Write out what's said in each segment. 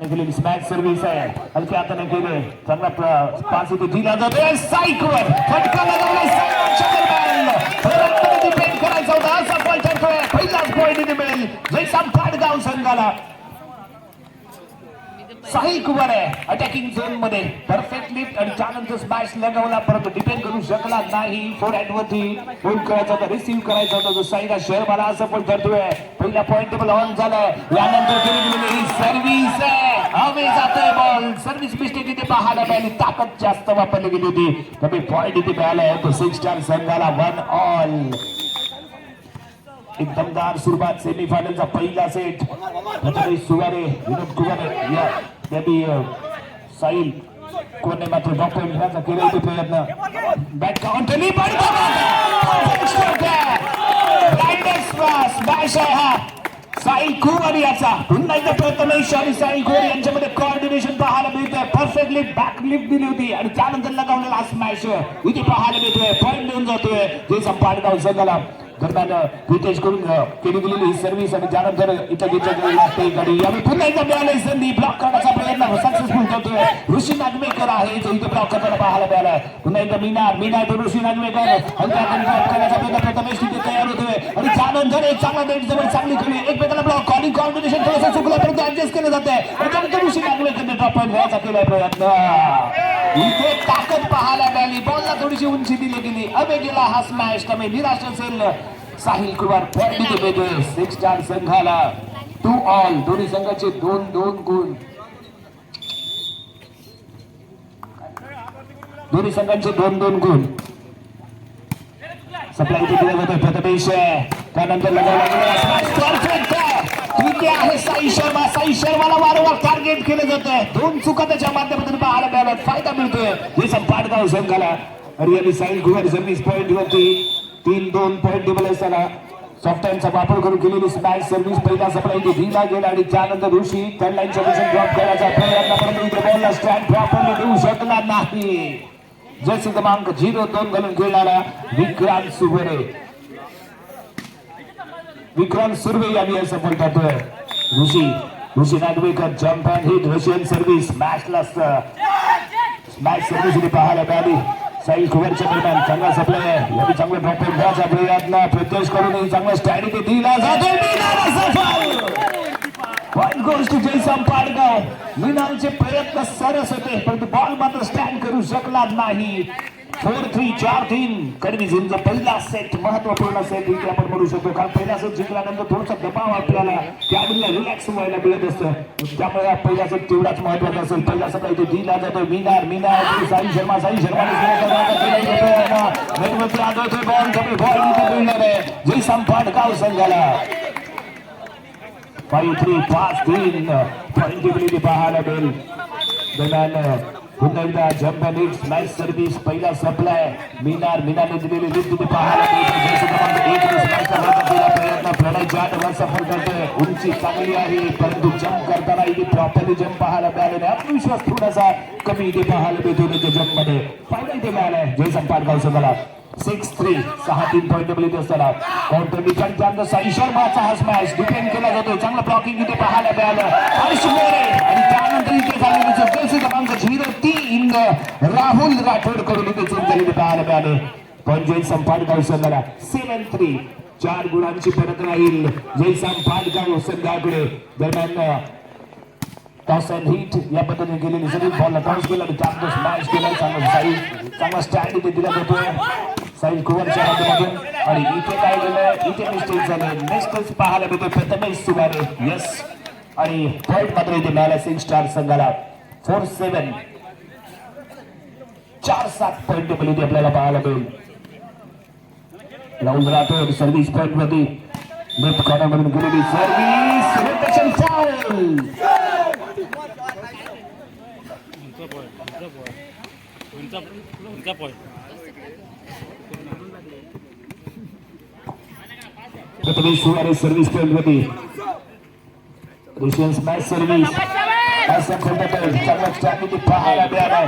केलेली smash service आहे. हलक्या हाताने केले. चांगला पास इथे दिला जातो. साईकवर. फटका लागला साईकच्या करायचा होता. असा पॉईंट ठरतोय. पहिलाच पॉईंट इथे मिळेल. जयसाम पाडगाव संघाला. साहिल कुमार आहे अटॅकिंग झोनमध्ये. परफेक्ट लिफ्ट आणि त्यानंतर स्मॅश लगावला परंतु डिपेंड करू शकला नाही. फोर हँड वरती होल्ड करायचा होता रिसिव्ह करायचा होता जो साईला शेअर मला असं पण ठरतोय पहिला पॉइंट टेबल ऑन झालाय. यानंतर ही सर्व्हिस आहे. हवे जातोय बॉल सर्व्हिस मिस्टेक इथे पाहायला मिळाली. ताकद जास्त वापरली गेली होती. कमी पॉईंट इथे मिळालाय तो सिक्स स्टार संघाला वन ऑल एक दमदार सुरुवात. सेमीफायनलचा पहिला सेट प्रथमेश सुवारे विनोद कुमारे या त्यांनी अ, साईल कोणे मात्र डॉक्टर घेण्याचा केला होते प्रयत्न. बॅट काउंटरली स्मॅश आहे हा साईल कुमार याचा. पुन्हा एकदा प्रथमेश आणि साईल कुमार यांच्यामध्ये कॉर्डिनेशन पाहायला मिळतंय. परफेक्टली बॅक लिफ्ट दिली होती. आणि त्यानंतर लगावलेला हा स्मॅश इथे पाहायला मिळतोय. पॉईंट देऊन जातोय. जे संपाडगाव संघाला. दरम्यान रितेश करून केली गेलेली ही सर्व्हिस आणि त्यानंतर इथं घेतलं लागते गाडी यावेळी पुन्हा एकदा मिळाली संधी ब्लॉक करण्याचा प्रयत्न हो, सक्सेसफुल करतोय. ऋषी नागवेकर आहे. जो इथे ब्लॉक करताना पाहायला मिळालाय पुन्हा एकदा मीना मीना तो ऋषी नागवेकर. करण्याचा प्रयत्न प्रथमेश तिथे तयार होतोय. आणि त्यानंतर एक चांगला नेट जवळ चांगली खेळली एकमेकाला ब्लॉक कॉलिंग कॉम्बिनेशन थोडंसं चुकलं परंतु ऍडजस्ट केलं जात आहे त्यानंतर ऋषी नागवेकरने ड्रॉप पॉईंट घ्यायचा केलाय प्रयत्न. इथे ताकद पाहायला मिळाली. बॉलला थोडीशी उंची दिली गेली. अबे गेला हा स्मॅश कमी निराश असेल साहिल कुमार इथे मिळतोय सिक्स स्टार संघाला टू ऑल दोन्ही संघाचे दोन दोन गुण. दोन्ही संघांचे दोन दोन गुण. सप्लाय दिला जातोय प्रथमेश त्यानंतर आहे. साई शर्मा. साई शर्माला वारंवार टार्गेट केलं जातंय. दोन चुका त्याच्या माध्यमातून पाहायला मिळाला फायदा मिळतोय. हे संपाडगाव संघाला. यांनी साईल कुमार सर्व्हिस पॉईंट वरती तीन दोन पॉईंट टेबल असताना टाइमचा वापर करून केलेली स्मॅश सर्व्हिस पहिला सप्लाय दिला गेला आणि त्यानंतर ऋषी थर्ड लाईनच्या ड्रॉप करायचा प्रयत्न परंतु बॉलला स्टँड प्रॉपरली देऊ शकला नाही. जसे क्रमांक झिरो दोन घालून खेळणारा विक्रांत सुबरे विक्रांत सुर्वे यांनी असं म्हणतात Rishi Rishi Nagvekar jump and hit Russian service मॅचला मॅच सर्व्हिस पाहायला मिळाली. साई कुबेरच्या दरम्यान चांगला सप्लाय आहे. यांनी चांगलं ड्रॉप घ्यायचा प्रयत्न प्रत्यक्ष करून चांगला स्टँड दिला जातो. Point goes to Jaysam Padgaon. मीनालचे प्रयत्न सरस होते परंतु बॉल मात्र स्टँड करू शकला नाही. फोर थ्री चार तीन कडवी झुंज पहिला सेट महत्त्वपूर्ण सेट इथे आपण म्हणू शकतो कारण पहिला सेट जिंकल्यानंतर थोडासा दबाव आपल्याला त्यावेळेला रिलॅक्स व्हायला मिळत असतं त्यामुळे हा पहिला सेट तेवढाच महत्त्वाचा असेल पहिला सेट इथे दिला जातो मीनार मीनार साई शर्मा साई शर्मा आदळतोय बॉल कमी बॉल मिळणार आहे जयसाम पाडगाव संघाला फाईव्ह थ्री पाच तीन पॉईंट पाहायला मिळेल दरम्यान पुन्हा एकदा जम्प अँड स्मॅश सर्व्हिस पहिला सप्लाय मीनार मीनाने दिलेली लिफ्ट तिथे पाहायला प्रयत्न प्रणय आठ वर सफल करतोय उंची चांगली आहे परंतु जम्प करताना इथे प्रॉपरली जम्प पाहायला मिळालेला नाही. आत्मविश्वास थोडासा कमी इथे पाहायला मिळतो त्याच्या जम्पमध्ये फायदा इथे मिळालाय जय संपादगाव संघाला सिक्स थ्री सहा तीन पॉईंट मिळत असताना. काउंटर डिफेंड त्यानंतर साई शर्माचा हा स्मॅश डिफेंड केला जातो चांगलं ब्लॉकिंग इथे पाहायला मिळालं. हर्ष मोरे आणि त्यानंतर इथे झालेली चौकशी क्रमांक झिरो तीन राहुल राठोडकडून इथे चूक झालेली पाहायला मिळाले. पण जय संपादगाव संघाला सेवन थ्री चार गुणांची फरक राहील. जयसाम पाडगाव संघाकडे. दरम्यान टॉस अँड हिट या पद्धतीने गेलेली सगळी बॉलला टॉस केला आणि त्यानंतर स्मॅश केला. चांगला साई चांगला स्टँड इथे दिला जातोय. साई कुवरच्या माध्यमातून आणि इथे काय झालं इथे मिस्टेक झाले. नेक्स्टच पाहायला मिळतो प्रथमेश सुगारे यस आणि पॉईंट मात्र इथे मिळाला सिक्स स्टार संघाला फोर सेवन चार सात पॉईंट टेबल इथे आपल्याला पाहायला मिळेल. राहुल राठोड सर्व्हिस पॉईंटमध्ये लेफ्ट कॉर्नर मधून गेलेली सर्व्हिस रोटेशन फाऊल उंचा उंचा पॉईंट प्रथमेश सुवारे सर्व्हिसमध्ये रुशियन स्मॅश सर्व्हिस असं खोटं चांगला इथे पाहायला मिळालाय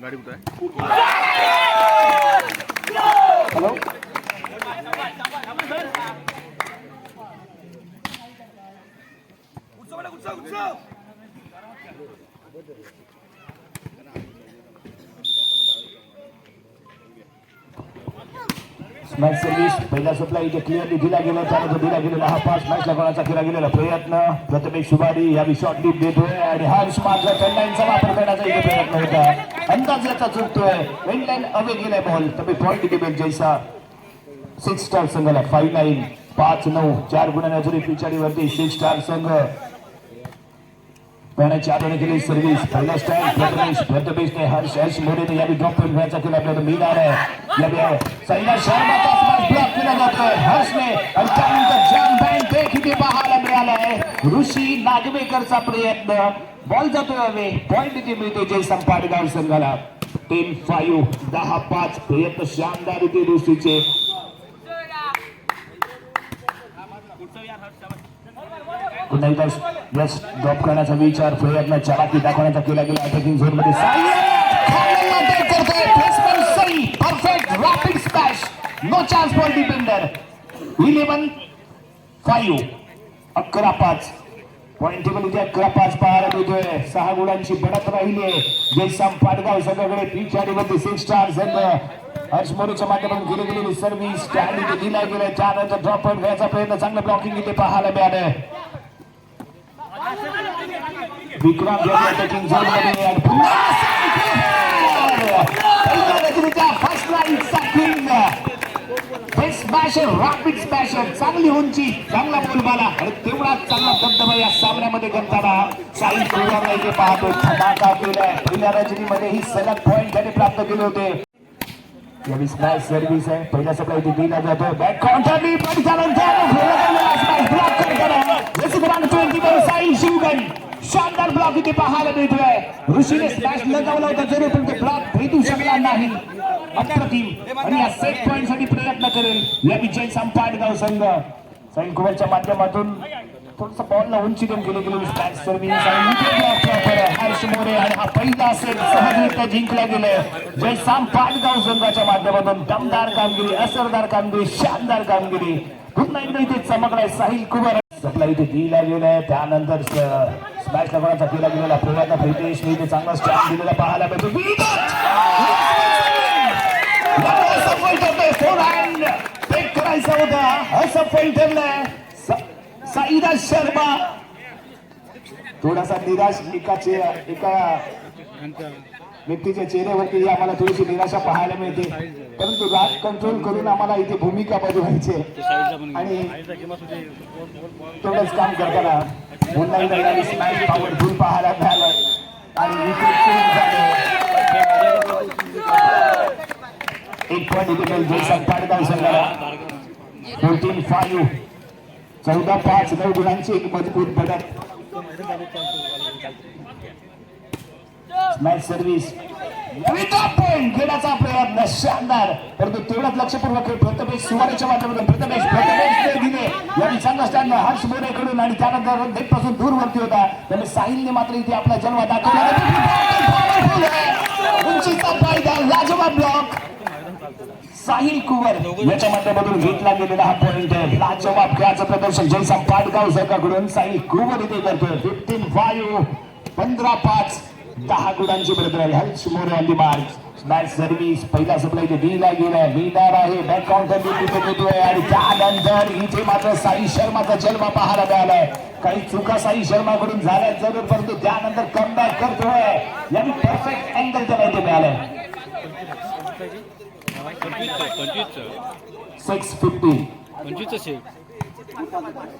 गाडी कुठं आहे? मॅच सर्व्हिस पहिला सप्लाय इथे क्लिअरली दिला गेला त्यानंतर दिला गेलेला हा पाच मॅचला कोणाचा केला गेलेला प्रयत्न. प्रथमेश या यावी शॉर्ट डीप देतोय आणि हा मात्र चेन्नईचा वापर करण्याचा इथे प्रयत्न होता अंदाज याचा चुकतोय. वेनलाईन अवे गेलाय बॉल तर पॉईंट इथे जैसा. सिक्स स्टार संघाला फाईव्ह नाईन पाच नऊ चार गुणांना जरी पिछाडीवरती सिक्स स्टार संघ. पॅनाची आठवण केली सर्व्हिस पहिला स्टँड प्रथमेश प्रथमेशने हर्ष हर्ष मोरेने यावी ड्रॉप पॉईंट घ्यायचा केला आपल्याला मिळणार आहे यावी सैना शर्माचा स्मॅश ब्लॉक केला जातोय हर्षने आणि त्यानंतर जॅम बँक एक इथे पाहायला मिळालाय ऋषी नागवेकरचा प्रयत्न। बॉल जातोय हवे पॉईंट इथे मिळते जय संपाडगाव संघाला टेन फाईव्ह दहा पाच प्रयत्न शानदार इथे ऋषीचे पुन्हा एकदा यश ड्रॉप करण्याचा विचार प्रयत्न चलाकी दाखवण्याचा केला गेला. अटॅकिंग झोनमध्ये perfect rapid no chance for defender eleven five अकरा पाच. पॉईंट टेबल इथे अकरा पाच पाहायला मिळतोय. सहा गुणांची बढत राहिली आहे. जयसाम पाटगाव संघाकडे पिछाडीवरती सिक्स स्टार संघ हर्ष मोरेच्या माध्यमातून गेली गेलेली सर्व्हिस दिला गेलाय. त्यानंतर ड्रॉप आउट घ्यायचा प्रयत्न. चांगलं ब्लॉकिंग इथे पाहायला मिळालं विक्रम यांनी अटॅकिंग झोन रॅपिड स्पॅशन चांगली उंची चांगला बोलबाला आणि तेवढाच चांगला धबधबा या सामन्यामध्ये करताना साई कुमार इथे पाहतो. धमाका केलाय. पहिल्या रजनीमध्ये ही सलग पॉईंट त्याने प्राप्त केले होते. यावेळी स्मॅश सर्व्हिस आहे. पहिल्या सप्लाय दिला जातो. बॅक काउंटर पण त्यानंतर ट्वेंटी वर साई शिवगण शानदार ब्लॉक इथे पाहायला मिळतोय. ऋषीने स्मॅश लगावला होता जरूर पण तो ब्लॉक भेटू शकला नाही. अप्रतिम. आणि या सेट पॉइंटसाठी प्रयत्न करेल. या विजय संपाडगाव संघ. साई कुमारच्या माध्यमातून थोडस बॉलला उंची देऊन गेले गेले. स्मॅश सर्व्हिस आणि हर्ष मोरे आणि हा पहिला सेट सहजरित्या जिंकला गेलाय. जय साम पाटगाव संघाच्या माध्यमातून दमदार कामगिरी असरदार कामगिरी शानदार कामगिरी. पुन्हा एकदा इथे चमकलाय साहिल कुमार सप्लाय इथे दिला गेलाय त्यानंतर स्मॅश लगावण्याचा केला गेलेला प्रयत्न प्रितेश. इथे चांगला स्टॅम्प दिलेला पाहायला मिळतो. असफल ठरलंय फोर हँड टेक करायचा होता असफल ठरलाय सा- साईदा शर्मा. थोडासा निराश एकाचे एका व्यक्तीच्या चेहऱ्यावरती आम्हाला थोडीशी निराशा पाहायला मिळते. परंतु राग कंट्रोल करून आम्हाला इथे भूमिका बजवायची आणि तेवढंच काम करताना पुन्हा स्मॅश पाहायला मिळालं. आणि एक पॉईंट इथे मिळेल पाडगाव संघाला. फोर्टीन फाईव्ह चौदा पाच नऊ गुणांची एक मजबूत बदल मॅच सर्व्हिस पॉईंट घेण्याचा प्रयत्न शानदार परंतु तेवढाच लक्षपूर्वक प्रथमेश सुवारीच्या माध्यमातून प्रथमेश प्रथमेश दिले यांनी चांगला स्टँड हर्ष मोरेकडून आणि त्यानंतर नेटपासून दूरवरती होता. त्यामुळे साहिलने मात्र इथे आपला जन्म दाखवला. उंचीचा फायदा लाजवा ब्लॉक साहिल कुवर याच्या माध्यमातून घेतला गेलेला हा पॉइंट लाजवाब खेळाचं प्रदर्शन. जयसा पाटगाव सरकारकडून साहिल कुवर इथे करतोय. फिफ्टीन फाईव्ह पंधरा पाच. दहा गुणांची बरोबर हर्ष मोरे अंडी मार्क मॅच सर्व्हिस पहिला सप्लाय इथे दिला गेलाय. मिळणार आहे. बॅक काउंटर तिथे देतोय आणि त्यानंतर इथे मात्र साई शर्माचा जन्म पाहायला मिळालाय. काही चुका साई शर्माकडून झाल्या जरूर परंतु त्यानंतर कमबॅक करतोय. यांनी परफेक्ट अँगल त्याला इथे मिळालाय. Six fifty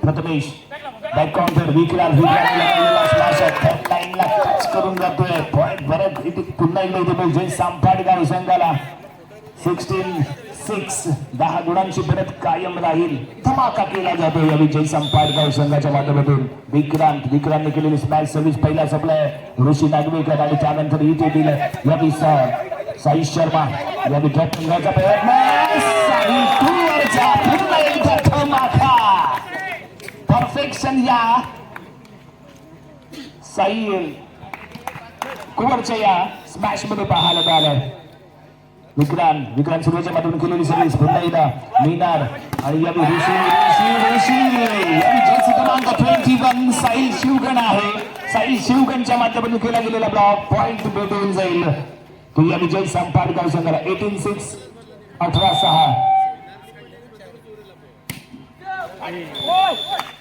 Prathamesh back counter Vikrant Vikrant लाईनला टच करून जातोय. पॉइंट परत इथे पुन्हा एकदा इथे पाहिजे म्हणजे जय संपाटगाव संघाला. सिक्स्टीन सिक्स दहा गुणांची परत कायम राहील. धमाका केला जातो या विजय संपाटगाव संघाच्या माध्यमातून. विक्रांत विक्रांतने केलेली स्मॅच सर्व्हिस पहिला सप्लाय ऋषी नागवेकर आणि त्यानंतर इथे दिलं यावी साई शर्मा. यावी ड्रॉप करण्याचा प्रयत्न साई कुंवरचा पुन्हा एकदा धमाका परफेक्शन या साईल कुवरच्या या स्मॅशमध्ये पाहायला मिळालं विक्रांत विक्रांत सुरुवाच्या माध्यमातून केलेली सर्व्हिस पुन्हा एकदा मीनार आणि यावी ऋषी ऋषी ऋषी. यावी जर्सी क्रमांक ट्वेंटी वन साईल शिवगण आहे. साई शिवगणच्या माध्यमातून केला गेलेला ब्लॉक पॉइंट भेटून जाईल. तो या विजय संपाट संपादगाव संघाला एटीन सिक्स अठरा सहा.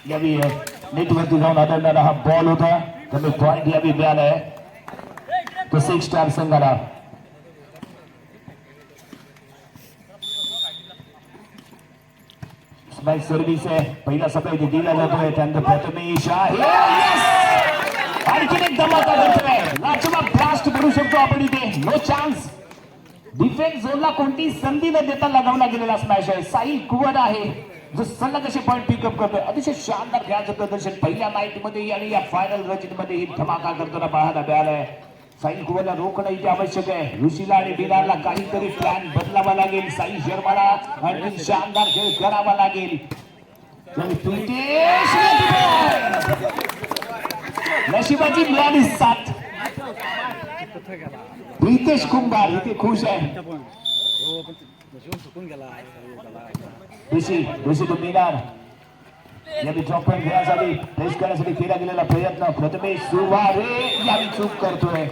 यावी नेटवरती जाऊन आदळणारा हा बॉल होता. त्यामुळे पॉइंट यावी मिळालाय तो सिक्स स्टार संघाला. स्मॅच सर्व्हिस आहे. पहिला सप्लाय इथे दिला जातोय. त्यानंतर प्रथमेश आहे Yes! आणखीन एक धमाका करतोय. लाचवा ब्लास्ट करू शकतो आपण इथे. नो चान्स डिफेन्स झोनला कोणती संधी न देता लगावला गेलेला स्मॅश आहे. साई कुवर आहे. जो सलग असे पॉईंट पिकअप करतोय. अतिशय शानदार खेळाचं प्रदर्शन. पहिल्या माहितीमध्ये आणि या फायनल रचित मध्ये ही धमाका करताना पाहायला मिळालाय. साई कुवरला रोखणं इथे आवश्यक आहे. ऋषीला आणि बिरारला काहीतरी प्लॅन बदलावा लागेल. साई शर्माला आणखी शानदार खेळ करावा लागेल. नशिबाची मिळाली साथ प्रितेश कुंभार इथे खुश आहे. ऋषी ऋषी तो मिनार. यांनी ड्रॉप पॉईंट घेण्यासाठी प्रेस करण्यासाठी केला गेलेला प्रयत्न. प्रथमेश सुवारे यांनी चूक करतोय.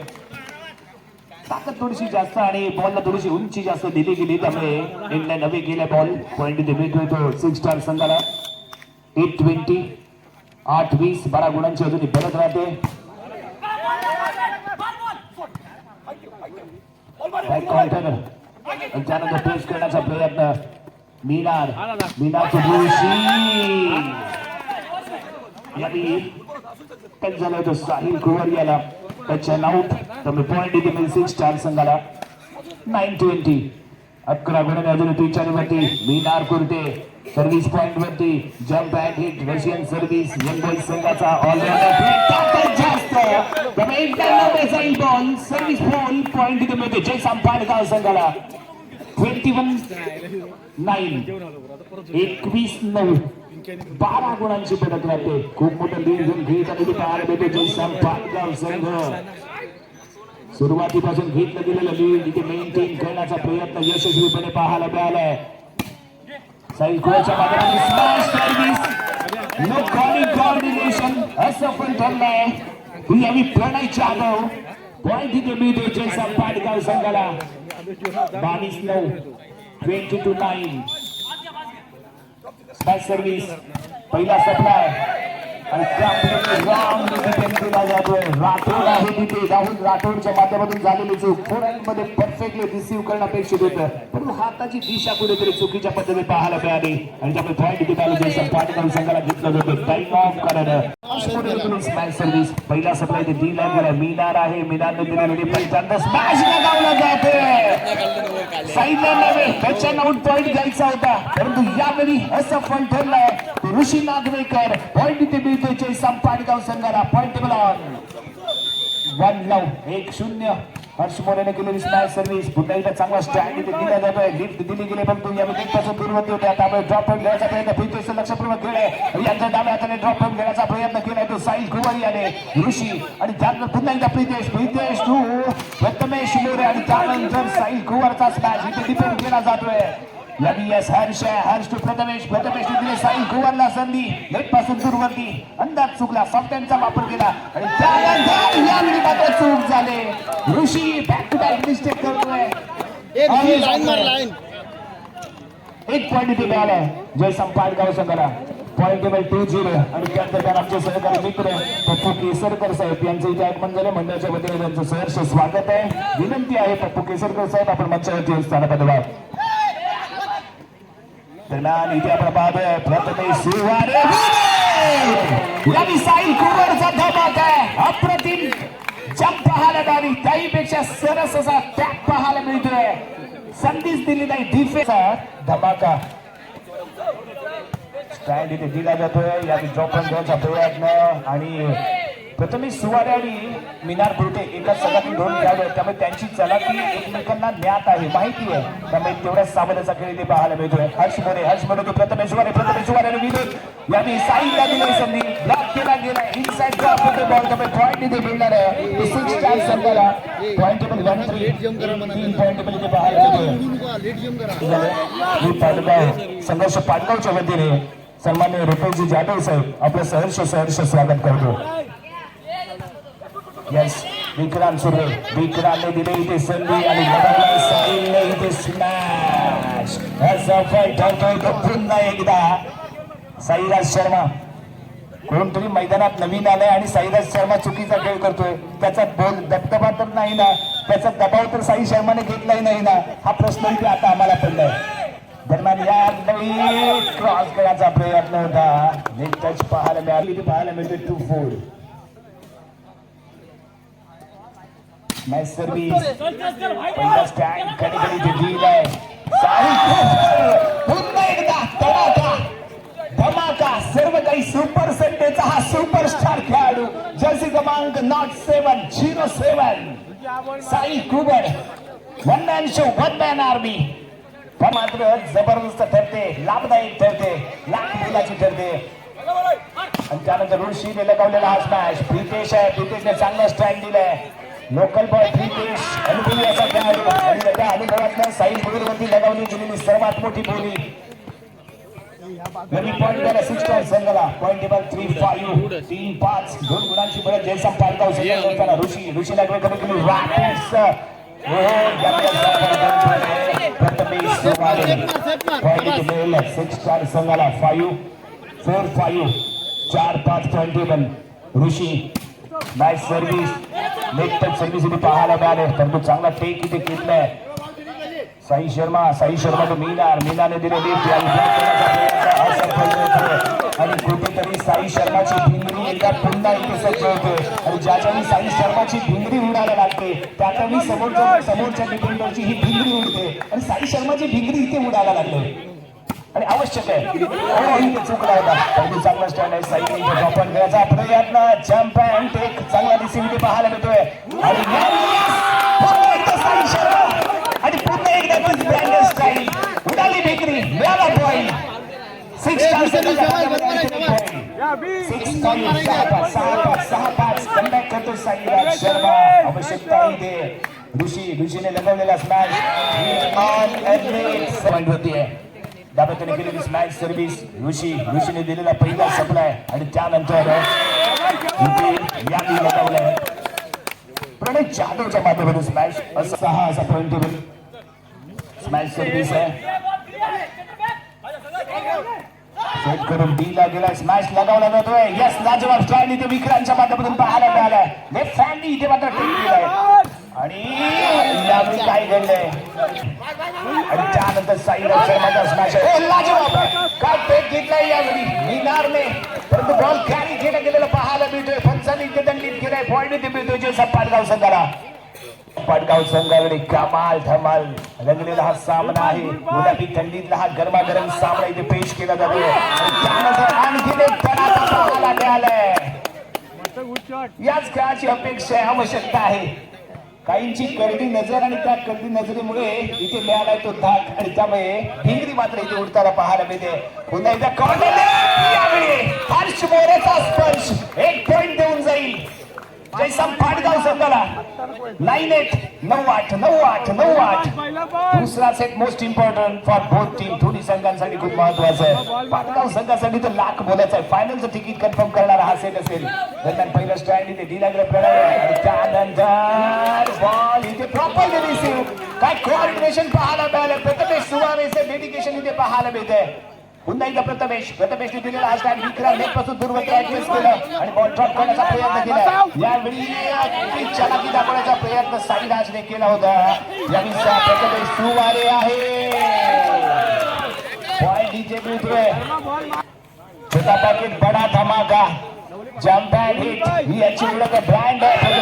ताकद थोडीशी जास्त आणि बॉलला थोडीशी उंची जास्त दिली गेली त्यामुळे इंग्लंड नवी गेल्या बॉल पॉईंट इथे मिळतोय सिक्स स्टार संघाला एट ट्वेंटी आठ वीस बारा गुणांची अजून परत राहते. आणि त्यानंतर प्रेस करण्याचा प्रयत्न. मीनार मीनार तो दिवशी यांनी टच झालं तो साहिल कुवर याला. त्याच्या आउट त्यामुळे पॉईंट इथे मिळेल सिक्स स्टार संघाला. नाईन ट्वेंटी अकरा गुणाने अजून पिचारीवरती मीनार कुर्ते. सर्व्हिस पॉइंट वरती. Jump and hit Russian service boys संघाचा ऑलराऊंडर जास्त त्यामुळे एक्याण्णव जाईल बॉल सर्व्हिस बॉल पॉइंट इथे मिळते जय संपाडगाव संघाला. ट्वेंटी वन नाईन एकवीस नऊ बारा गुणांची पदक राहते खूप मोठं लीड घेऊन घेत आणि पाहायला मिळते जयसाम संपाडगाव संघ सुरुवातीपासून घेतलं गेलेलं लीड. इथे मेंटेन करण्याचा प्रयत्न यशस्वीपणे पाहायला मिळालाय. साई कुळाच्या माध्यमातून smash service no calling coordination असफल ठरलंय. ही यावी प्रणय जाधव. पॉईंट इथे मिळतो. जयसाम पाडगाव संघाला. बावीस नऊ twenty two nine smash service पहिला सप्लाय आणि जातोय. राठोड आहे तिथे. राहुल राठोडच्या माध्यमातून झालेली चूकमध्ये परफेक्टली रिसिव्ह करणं अपेक्षित होतं. परंतु हाताची दिशा कुठेतरी चुकीच्या पद्धतीने पाहायला मिळाली. आणि त्यामुळे पॉईंट तिथे आले जयसन पाटील संघाला घेतलं जातं. टाईम ऑफ करणं स्मॅश सर्व्हिस पहिला सप्लाय ते डी लाईन गेला. मिनार आहे. मीनारने दिलेली पण स्मॅश लगावला जातोय. साईडला नव्हे त्याच्या पॉईंट घ्यायचा होता. परंतु यावेळी असफल ठरलाय. ऋषी नागवेकर पॉईंट तिथे मिळतोय जयसाम पाडगाव संघाला पॉइंट मिळाल वन लव एक शून्य. हर्ष मोरेने केलेली स्मॅश सर्व्हिस पुन्हा एकदा चांगला स्टँड इथे दिला जातोय. लिफ्ट दिली गेली परंतु या पासून होती होत्या त्यामुळे ड्रॉप पॉईंट घेण्याचा प्रयत्न फिरतोय लक्षपूर्वक खेळ आहे. यांच्या डाव्या हाताने ड्रॉप पॉईंट घेण्याचा प्रयत्न केलाय तो साईल कुमारी याने ऋषी आणि त्यानंतर पुन्हा एकदा प्रितेश. प्रितेश टू प्रथमेश मोरे आणि त्यानंतर साईल कुवारचा स्मॅच इथे डिपेंड केला जातोय. यावी यस हर्ष हर्ष प्रथमेश प्रथमेश दिले साई कुवरला संधी नेटपासून दूरवरती अंदाज चुकला सॉफ्टहँडचा वापर केला आणि यावेळी मात्र चूक झाले. Rishi back to back mistake करतोय. एक पॉईंट इथे मिळालाय. जय संपादगाव संघाला. पॉईंट टेबल टू झिरो आणि त्यानंतर आमचे सहकारी मित्र पप्पू केसरकर साहेब यांचं इथे आगमन झालं. मंडळाच्या वतीने त्यांचं सहर्ष स्वागत आहे. विनंती आहे पप्पू केसरकर साहेब आपण मंचावरती स्थानापन्न व्हा दरम्यान इथे आपण पाहतोय प्रथमेश सुवारे यांनी साईल कुवरचा धमाका आहे. अप्रतिम जंप पाहायला मिळाली त्याहीपेक्षा सरस असा टॅप पाहायला मिळतोय. संधीच दिली नाही डिफेन्स धमाका. स्टँड इथे दिला जातोय. या ड्रॉप घ्यायचा प्रयत्न आणि प्रथमेश सुवारे आणि मिनार बुरटे एकाच संघातून दोन खेळाडू आहेत. त्यामुळे त्यांची चलाकी एकमेकांना ज्ञात आहे माहिती आहे. त्यामुळे तेवढ्याच सामन्याचा खेळ इथे पाहायला मिळतोय. हर्ष मोरे हर्ष मोरे तो प्रथमेश सुवारे प्रथमेश सुवारे आणि विनोद. यांनी साईडला दिली संधी. ब्लॉक केला गेला. इनसाइड ड्रॉप होते बॉल त्यामुळे पॉईंट इथे मिळणार आहे. सिक्स चार संघाला. पॉईंट टेबल वन तीन पॉईंट टेबल इथे पाहायला मिळतोय. पाडगाव संघर्ष पाडगावच्या वतीने सन्मान्य रुपेशजी जाधव साहेब. आपलं सहर्ष सहर्ष स्वागत करतो. यस विक्रांत सुरे विक्रांतने दिले इथे संधी आणि लगावला इथे स्मॅश असा ठरतोय तो पुन्हा एकदा. साईराज शर्मा. कोणतरी मैदानात नवीन आलाय आणि साईराज शर्मा चुकीचा खेळ करतोय. त्याचा बोल दबदबा तर नाही ना. त्याचा दबाव तर साई शर्माने घेतलाही नाही ना. हा प्रश्न इथे आता आम्हाला पडलाय. दरम्यान या नवीन क्रॉस करायचा प्रयत्न होता. टच पाहायला मिळाली. पाहायला मिळते टू फोर पहिला स्टँड कधी ते दिलाय साई पुन्हा एकदा तडाखा धमाका. सर्व काही सुपर संडेचा हा सुपरस्टार खेळाडू. जर्सी क्रमांक not seven zero seven. Sai Kubar. One man show one man army पण मात्र जबरदस्त ठरते. लाभदायक ठरते. लाख मुलाची ठरते. आणि त्यानंतर ऋषीने लगावलेला हा स्मॅश प्रितेश आहे. प्रितेशने चांगला स्टँड दिलाय. लोकल बॉय प्रितेश अनुभवी असा खेळाडू आणि त्याच्या अनुभवातल्या साईल वरती लगावली गेलेली सर्वात मोठी बोली. नवी पॉईंट द्यायला सिक्स पॉईंट संघाला. पॉईंट टेबल थ्री फाईव्ह तीन पाच. दोन गुणांची बळत जयसाम पालगाव संघाला ऋषी. ऋषीला वेळ कमी केली. रॅपिड्स सिक्स स्टार संघाला फाईव्ह फोर फाईव्ह चार पाच point table. Rishi match service leg service पाहायला मिळाले. परंतु चांगला टेक इथे घेतलाय साई शर्मा साई शर्मा तो मीनार मीनाने दिले लिफ्ट आणि कुठेतरी साई शर्माची भिंगरी एकदा पुन्हा इथे सज्ज होते आणि ज्याच्यानी साई शर्माची भिंगरी उडायला लागते त्याच्यानी समोरच्या समोरच्या डिफेंडरची ही भिंगरी उडते. आणि साई शर्माची भिंगरी इथे उडायला लागते. आणि आवश्यक आहे हो चुकला होता चांगला स्टँड आहे साई ड्रॉपन करायचा प्रयत्न जम्प अँड टेक चांगला रिसिव्ह इथे पाहायला मिळतोय आणि पुन्हा एकदा ब्रँडेड स्टाईल उडाली बेकरी मिळाला पॉईंट सिक्स सिक्स फाईव्ह सहा पाच सहा पाच सहा पाच कमबॅक करतो साईराज शर्मा आवश्यकता इथे ऋषी ऋषीने लगवलेला स्मॅश पॉईंट होतीये दाबतीने केलेली स्मॅच सर्व्हिस ऋषी ऋषीने दिलेला पहिला सप्लाय आणि त्यानंतर इथे यादी लगावलाय प्रणय जाधवच्या माध्यमातून स्मॅश असं सहा असा पॉईंट टेबल स्मॅच सर्व्हिस आहे. सेट करून डी ला गेला स्मॅश लगावला जातोय. यस लाजवाब स्टाईल इथे विक्रांतच्या माध्यमातून पाहायला मिळालाय. लेफ्ट हँडनी इथे मात्र टेक केलाय आणि यावेळी काय घडलंय? आणि त्यानंतर साईराज शर्माचा स्मॅश काय टेक घेतलाय यावेळी? परंतु बॉल कॅरी केला गेलेला पाहायला मिळतोय. पंचांनी इथे दंडित केलाय पॉईंट इथे मिळतोय जे पाटगाव संघाला. पाटगाव संघाकडे कमाल धमाल रंगलेला हा सामना आहे. गुलाबी थंडीतला हा गरमागरम सामना इथे पेश केला जातोय. आणि त्यानंतर आणखीन एक तडाखा पाहायला मिळालाय. याच खेळाची अपेक्षा आहे आवश्यकता आहे. काहींची करडी नजर आणि त्या करडी नजरेमुळे इथे मिळालाय तो धाक. आणि त्यामुळे हिंगरी मात्र इथे उडताना पाहायला मिळते. पुन्हा एकदा कॉर्नर हर्ष मोरेचा स्पर्श. एक पॉइंट देऊन जाईल. जयसम पाटगाव संघाला नाईन एट नऊ आठ नऊ आठ नऊ आठ. दुसरा set most important for both team दोन्ही संघांसाठी खूप महत्वाचं आहे. पाटगाव संघासाठी तर लाख बोलायचं आहे. फायनलचं तिकीट कन्फर्म करणारा हा सेट असेल. दरम्यान पहिलं स्टँड इथे दिला प्रणाली त्यानंतर बॉल इथे प्रॉपरली रिसिव्ह काय कोऑर्डिनेशन पाहायला मिळालं? प्रथमेश सुवारेचं डेडिकेशन इथे पाहायला मिळतंय. पुन्हा एकदा प्रथमेश प्रथमेशने दिलेला हा स्टँड विक्रम नेटपासून दूरवरती ऍडजस्ट केलं आणि बॉल ड्रॉप करण्याचा प्रयत्न केला. यावेळी चलाकी दाखवण्याचा प्रयत्न साईराजने केला होता. यावेळी सा- प्रथमेश सुवारे आहे. पॉइंट इथे मिळतोय. छोटा पॅकेट बडा धमाका. याची ओळख ब्रँड आहे.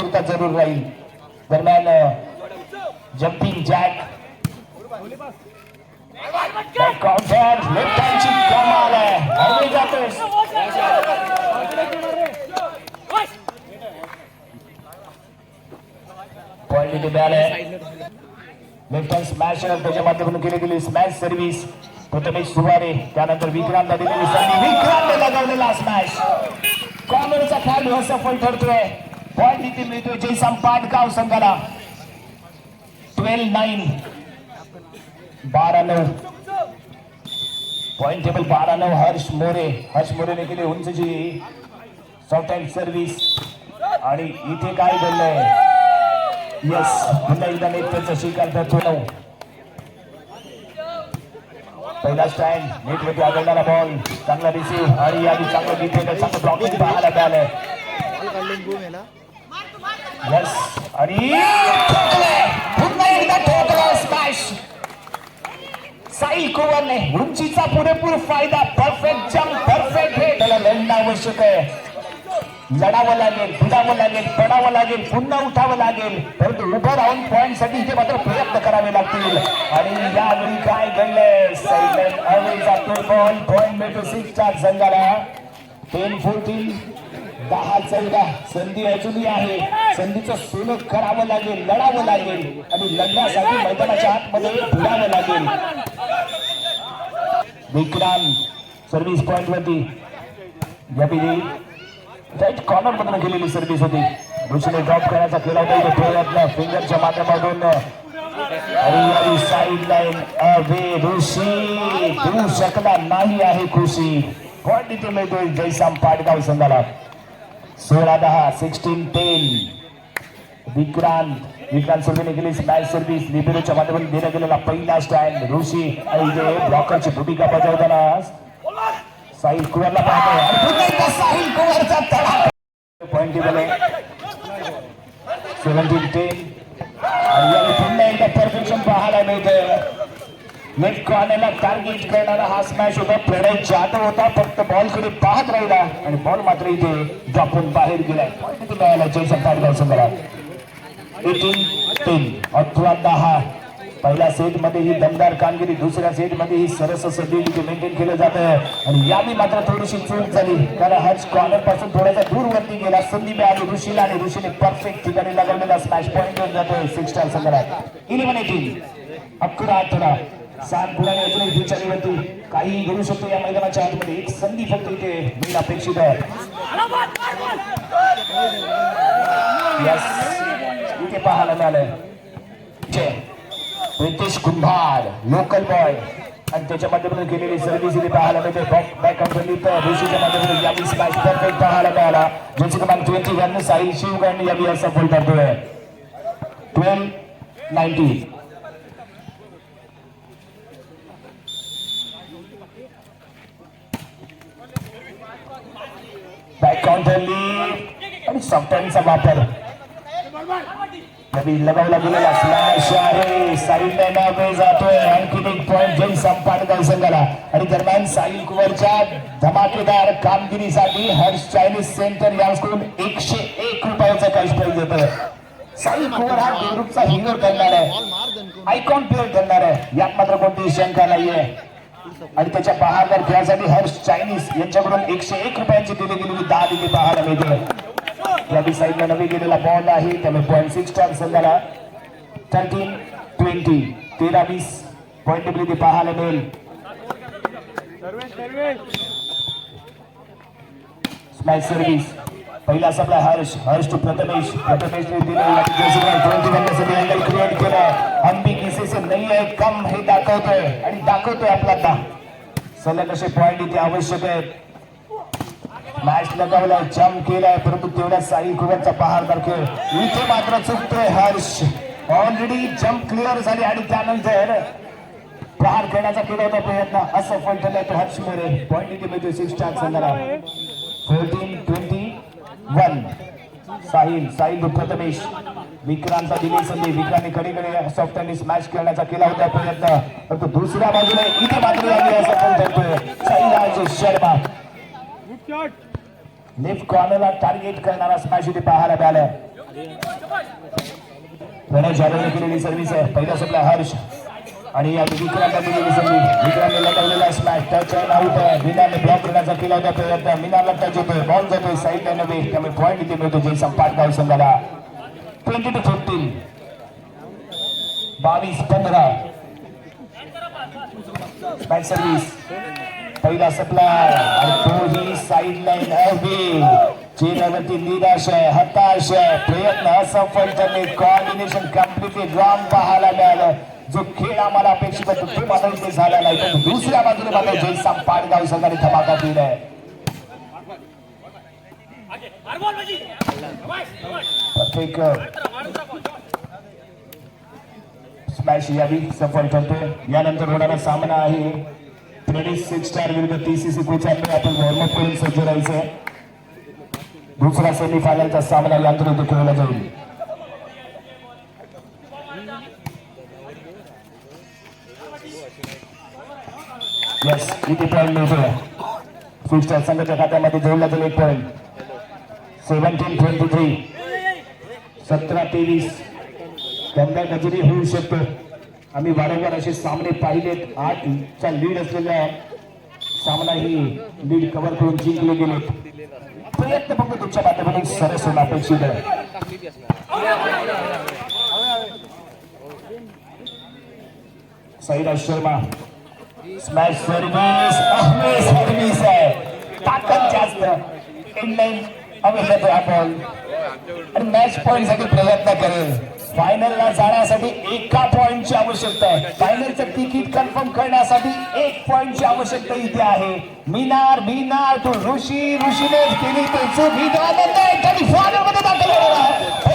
प्रथमेश जरूर राहील. दरम्यान जम्पिंग जॅक लेफ्ट हँडची कमाल आहे लेफ्ट हँड स्मॅश त्याच्या माध्यमातून केली गेली स्मॅश सर्व्हिस प्रथमेश सुवारे त्यानंतर विक्रांतला दिलेली संधी विक्रांत लगावलेला स्मॅश कॉर्नरचा खेळाडू असफल ठरतोय. पॉईंट इथे मिळतोय जयसाम पाटगाव संघाला. ट्वेल्व नाईन बारा नऊ पॉइंट टेबल बारा नऊ हर्ष मोरे. हर्ष मोरेने केली उंचची. सॉफ्ट अँड सर्व्हिस आणि इथे काय घडलंय? यस पुन्हा एकदा नेट त्याचा स्वीकार करतो नऊ पहिला स्टँड नेटमध्ये आढळणारा बॉल चांगला रिसीव्ह आणि यादी चांगलं डिफेंडर चांगलं ब्लॉकिंग पाहायला याला. यस आणि ठोकलंय. पुन्हा एकदा ठोकलं स्मॅश साई कुवरने उंचीचा पुरेपूर फायदा परफेक्ट जम्प परफेक्ट हे त्याला लढणं आवश्यक आहे. लढावं लागेल बुडावं लागेल पडावं लागेल पुन्हा उठावं लागेल. परंतु उभं राहून पॉईंटसाठी इथे मात्र प्रयत्न करावे लागतील. आणि यावेळी काय घडलंय? साईडलाईन अवे जातोय बॉल पॉईंट मिळतो सिक्सच्या संघाला टेन फोर्टीन दहा चौदा. संधी अजूनही आहे. संधीचं सोनं करावं लागेल लढावं लागेल. आणि लढण्यासाठी मैदानाच्या आतमध्ये बुडावं लागेल. विक्रांत सर्व्हिस पॉइंट वरती. यापैकी राईट कॉर्नर मधून गेलेली सर्व्हिस होती. दुसरे ड्रॉप करायचा केला होता प्रयत्न फिंगरच्या माध्यमातून. आणि साईड लाईन अवे ऋषी देऊ शकला नाही आहे खुशी. पॉइंट इथे मिळतोय जयसाम पाटगाव संघाला. सोळा दहा सिक्स्टीन टेन विक्रांत विक्रांत सुरवीने केली स्मॅश सर्व्हिस लिबेरोच्या माध्यमातून देण्यात गेलेला पहिला स्टँड. ऋषी आणि इथे ब्लॉकरची भूमिका बजावताना साहिल कुवरला पाहतोय. साहिल कुवरचा तडा. पॉइंट टेबल आहे सेव्हन्टीन टेन आणि यावेळी पुन्हा एकदा परफेक्शन पाहायला मिळतंय. नेट कॉर्नरला टार्गेट करणारा हा स्मॅश होता. प्रणय जाधव होता. फक्त बॉलकडे पाहत राहिला. आणि बॉल मात्र इथे ड्रॉपून बाहेर गेलाय. पॉईंट इथे मिळाला जयसन पाटगाव संघाला. एटीन टेन अठरा दहा. पहिल्या सेटमध्ये ही दमदार कामगिरी दुसऱ्या सेटमध्ये ही सरस असं मेंटेन केलं जातं. आणि यावेळी मात्र थोडीशी चूक झाली. कारण हर्ष कॉर्नरपासून थोडासा दूर वरती गेला. संधी मिळाली ऋषीला आणि ऋषीने परफेक्ट ठिकाणी लगावलेला स्मॅश पॉईंट घेऊन जातोय सिक्स स्टार संघाला इलेव्हन अकरा अठरा. सात गुणाने अजूनही दुचारीवरती काही घडू शकतो या मैदानाच्या आतमध्ये. एक संधी फक्त इथे मिळणं अपेक्षित आहे. ते पाहायला मिळालं रितेश कुंभार लोकल बॉय आणि त्याच्यामध्ये माध्यमातून केलेली सर्व्हिस इथे पाहायला मिळते. बॅक बॅक कंपनीत ऋषीच्या माध्यमातून यावी स्मॅश परफेक्ट पाहायला मिळाला. ज्याची क्रमांक ट्वेंटी वन साई शिवगण यावी असं फुल करतोय twelve ninety back counter lead आणि सॉफ्टवेअरचा वापर. लगावला गेलेला स्मॅश आहे साईड लाईन जातोय आणखी एक पॉइंट जय संपादक संघाला आणि दरम्यान साहिल कुवरच्या धमाकेदार कामगिरीसाठी हर्ष चायनीज सेंटर यांकडून एकशे एक रुपयाचा कॅश प्राईज येतोय साहिल कुवर हा ग्रुपचा हिरो ठरणार आहे आयकॉन प्लेअर ठरणार आहे यात मात्र कोणतीही शंका नाहीये आणि त्याच्या पहाडवर खेळासाठी हर्ष चायनीज यांच्याकडून एकशे एक रुपयांची दिली गेलेली दहा दिली पाहायला मिळते. या साईडला नवी गेलेला बॉल आहे त्यामुळे पॉईंट सिक्स स्टार संघाला थर्टीन ट्वेंटी तेरा वीस पॉईंट टेबल पाहायला मिळेल स्मॅच सर्व्हिस पहिला सप्लाय हर्ष हर्ष टू प्रथमेश प्रथमेशने दिले ट्वेंटी वन अँगल क्रिएट केलाय कम हे दाखवतोय. आणि दाखवतोय आपला आता सलग असे पॉईंट इथे आवश्यक आहेत. मॅच लगावलाय जम्प केलाय. परंतु तेवढ्या साई कुबरचा पहार खेळ. इथे मात्र चुकतोय हर्ष. ऑलरेडी जम्प क्लिअर झाली आणि त्यानंतर प्रहार खेळण्याचा केला होता प्रयत्न. असफल ठरलाय तो हर्ष मोरे. पॉईंट इथे मिळतोय सिक्स स्टार संघाला. Fourteen twenty one Sahil Sahil Prathamesh विक्रांतचा दिली संधी. विक्रांतने कडेकडे सॉफ्ट टेनिस मॅच खेळण्याचा केला होता प्रयत्न. परंतु दुसऱ्या बाजूला इथे मात्र यावी असफल ठरतोय. साईराज शर्मा. लेफ्ट कॉर्नरला टार्गेट करणारा स्मॅश इथे पाहायला मिळालाय प्रणय जाधवने केलेली सर्व्हिस आहे. पहिला सप्ला हर्ष. आणि या विक्रांतला दिलेली सर्व्हिस विक्रांतने लटवलेला स्मॅश टच आहे आउट आहे मीनाने ब्लॉक करण्याचा केला होता प्रयत्न. मीनाला टच येतोय बॉल जातोय. साईड लाईन नव्हे. त्यामुळे पॉईंट इथे मिळतो. जयसम पाटगाव संघाला. ट्वेंटी टू फिफ्टीन बावीस पंधरा. स्मॅच सर्व्हिस पहिला सप्लाय आणि तोही साईड लाईन अवघी चेहऱ्यावरती निराश आहे हताश आहे प्रयत्न असफल ठरले कॉम्बिनेशन कम्प्लिटली रॉंग पाहायला मिळालं. जो खेळ आम्हाला अपेक्षित होतो तो मात्र इथे झाला नाही. पण दुसऱ्या बाजूने मात्र जयसाम पाडगाव संघाने धमाका दिलाय. प्रत्येक स्मॅश यावी सफल ठरतो. यानंतर होणारा सामना आहे. ट्वेंटी सिक्स स्टार विरुद्ध टीसीसी कोचांनी आपण वॉर्मअप करून सज्ज राहायचं. दुसरा सेमीफायनलचा सामना यांतर्गत खेळला जाईल. यस किती पॉईंट मिळतोय? सिक्स स्टार संघाच्या खात्यामध्ये जोडला जाईल एक पॉईंट सेव्हन्टीन ट्वेंटी थ्री सतरा तेवीस. त्यांना गजरी होऊ शकतो. आम्ही वारंवार असे सामने पाहिलेत. आठचा लीड असलेला सामना ही लीड कव्हर करून जिंकले गेले प्रयत्न फक्त तुमच्या माध्यमातून सरस होणं अपेक्षित आहे सईराज शर्मा स्मॅश सर्व्हिस अहमेस सर्व्हिस आहे ताकद जास्त इनलाईन अवेलेबल आपण आणि मॅच पॉईंटसाठी प्रयत्न करेल फायनलला जाण्यासाठी एका पॉइंटची आवश्यकता आहे. फायनलचं तिकीट कन्फर्म करण्यासाठी एक पॉइंटची आवश्यकता इथे आहे. मिनार मिनार तू ऋषी ऋषीने केली. तर फायनलमध्ये दाखल होणार आहे